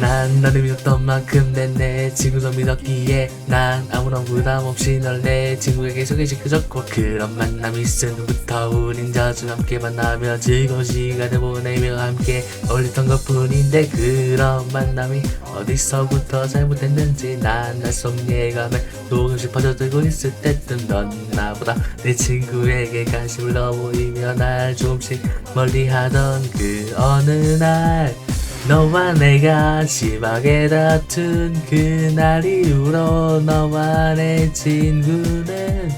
난 너를 믿었던 만큼 내내 친구도 믿었기에 난 아무런 부담 없이 널 내 친구에게 소개시켜줬고 그런 만남이 있을 후부터 우린 자주 함께 만나며 즐거운 시간을 보내며 함께 어울렸던 것 뿐인데 그런 만남이 어디서부터 잘못됐는지 난 날속 예감에 조금씩 퍼져들고 있을 때쯤 넌 나보다 내 친구에게 관심을 너무 보이며 날 조금씩 멀리하던 그 어느 날 너와 내가 심하게 다툰 그날 이후로 너와 내 친구는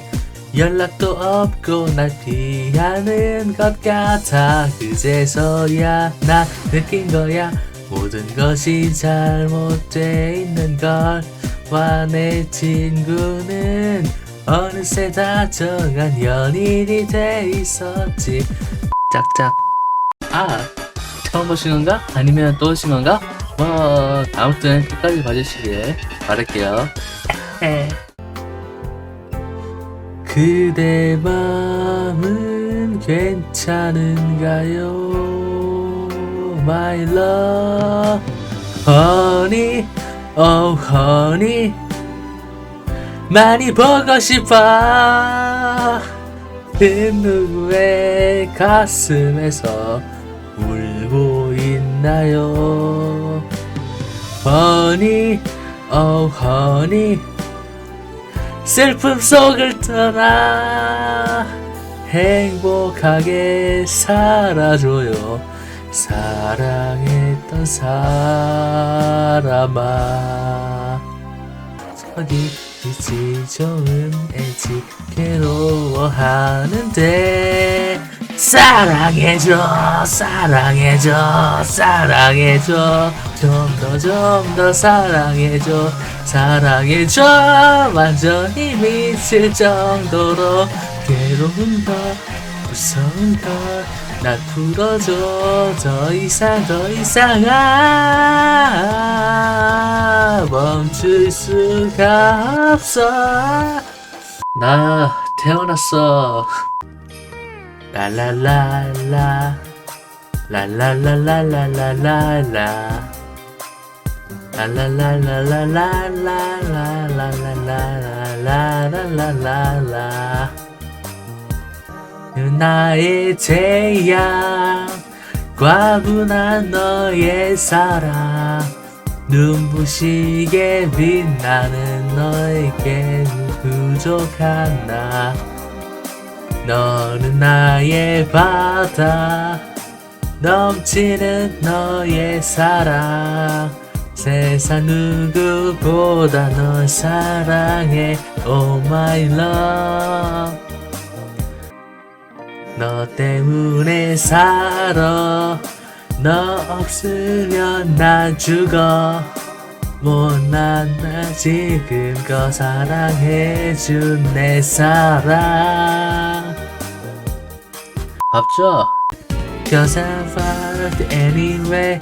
연락도 없고 날 피하는 것 같아. 그제서야 나 느낀 거야. 모든 것이 잘못돼 있는 걸 와 내 친구는 어느새 다정한 연인이 돼 있었지. 짝짝. 아 처음 보신 건가? 아니면 또 오신 건가? 뭐 아무튼 끝까지 봐주시길 바랄게요 그대 마음은 괜찮은가요? My love Honey Oh honey 많이 보고 싶어 그 누구의 가슴에서 울고 있나요. Honey Oh honey. 슬픔 속을 떠나 행복하게 살아줘요. 사랑했던 사람아. 저기 있지 좋은 애지. 괴로워하는데 사랑해줘 사랑해줘 사랑해줘. 좀 더 좀 더 사랑해줘 사랑해줘. 완전히 미칠 정도로 괴로운 걸 무서운 걸날 풀어줘. 더 이상 더 이상 아 멈출 수가 없어. 나 태어났어 라라라라 라라라라라라라라 라라라라라라라라라라라라라라라 나의 태양 과분한 너의 사랑 눈부시게 빛나는 너에게 부족한 나 너는 나의 바다 넘치는 너의 사랑. 세상 누구보다 널 사랑해. Oh my love. 너 때문에 살아. 너 없으면 난 죽어. 못난 나 지금껏 사랑해준 내 사랑 없죠? Cause I'm far anyway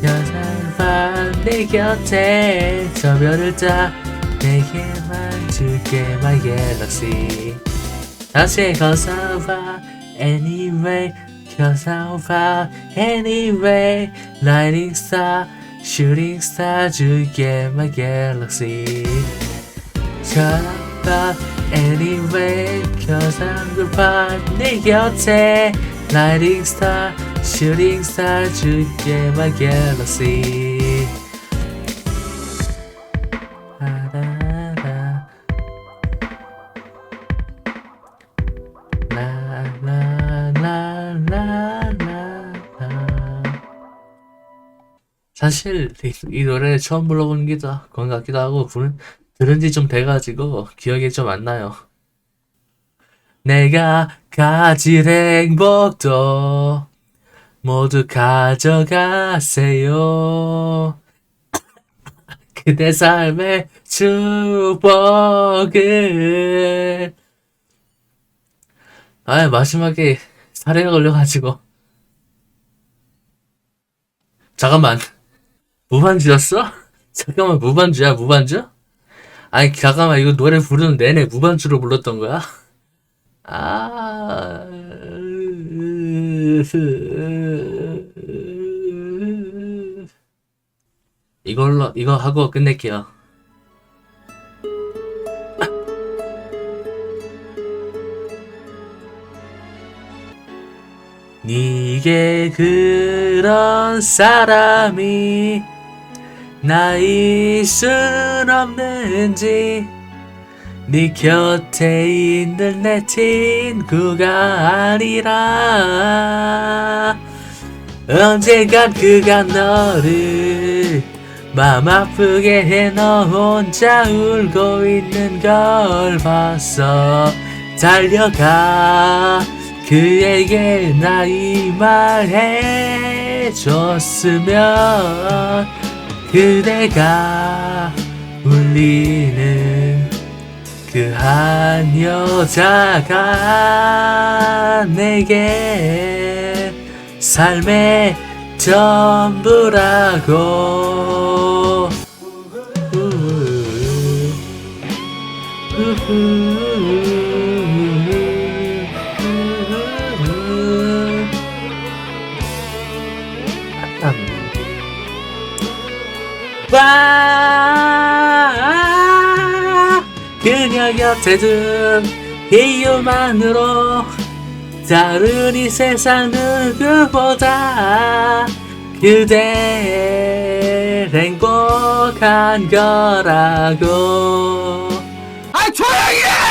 Cause I'm far 내 곁에 저 별을 짜 내게만 줄게 my galaxy 다시 Cause I'm far anyway Cause I'm far anyway Lightning star Shooting star 줄게 my galaxy Cause Far anyway Cause I'm far 내 곁에 Lightning star Shooting star 줄게 my galaxy 라라라 라라라라라라 사실 이, 이 노래를 처음 불러보는 게더 그런 것 같기도 하고 부른, 들은 지 좀 돼가지고 기억이 좀 안 나요. 내가 가질 행복도 모두 가져가세요. 그대 삶의 축복을 아 마지막에 사례가 걸려가지고 잠깐만 무반주였어? 잠깐만 무반주야 무반주? 아니 잠깐만 이거 노래 부르는 내내 무반주로 불렀던 거야? 아 이걸로 이거 하고 끝낼게요. 니게 그런 사람이 나일 순 없는지 네 곁에 있는 내 친구가 아니라 언젠간 그가 너를 맘 아프게 해 너 혼자 울고 있는 걸 봤어. 달려가 그에게 나이 말 해줬으면 그대가 울리는 그 한 여자가 내게 삶의 전부라고. 와 그녀 곁에 둔 이유만으로 다른 이 세상 누구보다 그댈 행복한 거라고 아 조용히 해!